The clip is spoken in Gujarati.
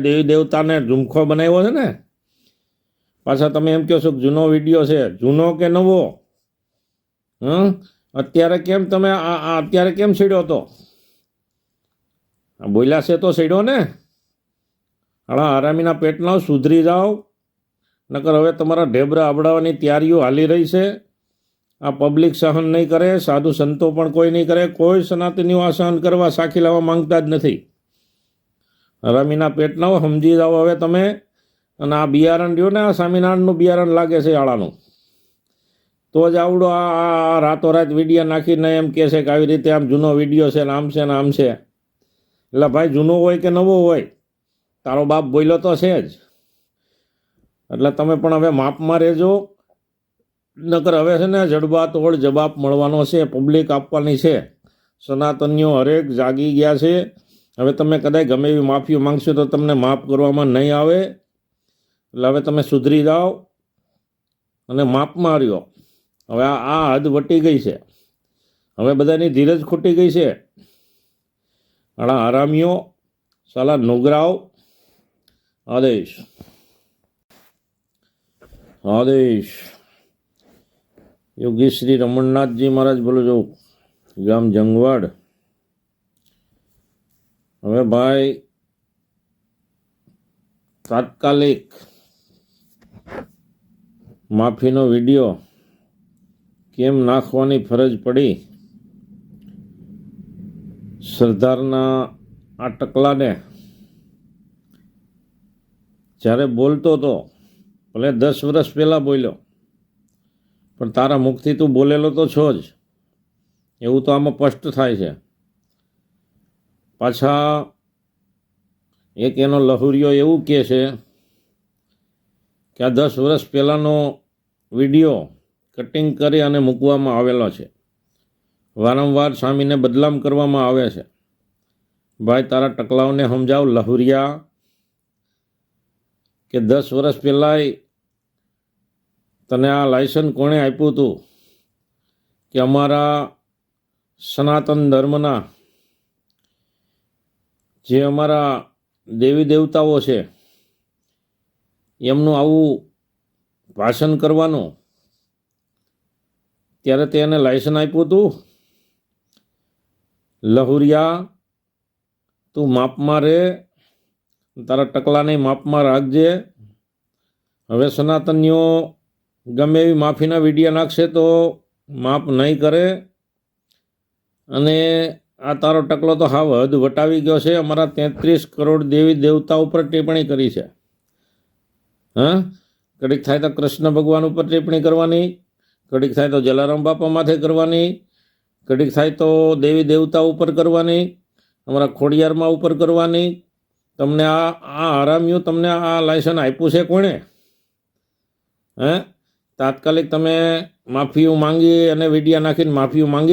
દેવી દેવતાને ઝુમખો બનાવ્યો છે ને? પાછા તમે એમ કહો છો કે જૂનો વીડિયો છે. જૂનો કે નવો? હં? અત્યારે કેમ તમે આ અત્યારે કેમ છેડ્યો તો? આ બોલ્યા છે તો છેડ્યો ને? હાળા આરામીના પેટના સુધરી જાઓ. નકર હવે તમારા ઢેબરા અબડાવવાની તૈયારીઓ હાલી રહી છે. આ પબ્લિક સહન નહીં કરે, સાધુ સંતો પણ કોઈ નહીં કરે, કોઈ સનાતનીઓ આ સહન કરવા સાખી લાવવા માંગતા જ નથી. રમીના પેટના સમજી જાઓ હવે તમે. અને આ બિયારણ રહ્યું ને, આ સ્વામિનારાયણનું બિયારણ લાગે છે આળાનું તો જ આવડો આ રાતોરાત વીડિયો નાખીને એમ કહે છે કે આવી રીતે આમ જૂનો વીડિયો છે ને આમ છે ને આમ છે. એટલે ભાઈ, જૂનો હોય કે નવો હોય, તારો બાપ બોલ્યો તો છે જ. એટલે તમે પણ હવે માપમાં રહેજો. નકર હવે છે ને જડબા તોડ જવાબ મળવાનો છે પબ્લિક આપવાની છે. સનાતનીઓ હરેક જાગી ગયા છે. હવે તમે કદાચ ગમે એવી માફીઓ માંગશો તો તમને માફ કરવામાં નહીં આવે. એટલે હવે તમે સુધરી જાઓ અને માપમાં રહ્યો હવે આ હદ વટી ગઈ છે. હવે બધાની ધીરજ ખૂટી ગઈ છે. આડા આરામીઓ સાલા નોગરાઓ. આદેશ. આદેશ. યોગી શ્રી રમણનાથજી મહારાજ બોલો છો. ગામ જંગવાડ. હવે ભાઈ, તાત્કાલિક માફીનો વીડિયો કેમ નાખવાની ફરજ પડી? સરદારના આ ટકલાને જ્યારે બોલતો હતો ભલે દસ વર્ષ પહેલાં બોલ્યો, પણ તારા મુખથી તું બોલેલો તો છો જ. એવું તો આમાં સ્પષ્ટ થાય છે. પાછા એક એનો લહુરિયો એવું કહે છે કે આ દસ વર્ષ પહેલાંનો વીડિયો કટિંગ કરી અને મૂકવામાં આવેલો છે. વારંવાર સ્વામીને બદલામ કરવામાં આવે છે. ભાઈ, તારા ટકલાઓને સમજાવ, લહુરિયા, કે દસ વર્ષ પહેલાંય તને આ લાયસન્સ કોણે આપ્યું હતું કે અમારા સનાતન ધર્મના જે અમારા દેવી દેવતાઓ છે, એમનું આવું ભાષણ કરવાનું, ત્યારે તે એને લાયસન આપ્યું હતું. લહુરિયા, તું માપમાં રહે તારા ટકલાને માપમાં રાખજે. હવે સનાતનીઓ ગમે એવી માફીના વિડીયા નાખશે તો માફ નહીં કરે. અને આ તારો ટકલો તો હાવ હદ વટાવી ગયો છે. અમારા તેત્રીસ કરોડ દેવી દેવતા ઉપર ટિપ્પણી કરી છે. હા? કડીક થાય તો કૃષ્ણ ભગવાન ઉપર ટિપ્પણી કરવાની કડીક થાય તો જલારામ બાપા માથે કરવાની કડીક થાય તો દેવી દેવતા ઉપર કરવાની, અમારા ખોડિયારમાં ઉપર કરવાની. તમને આ આ આરામ્યું તમને આ લાયસન્સ આપ્યું છે કોણે? હે? તાત્કાલિક તમે માફીઓ માંગી અને વિડીયા નાખીને માફીઓ માંગી.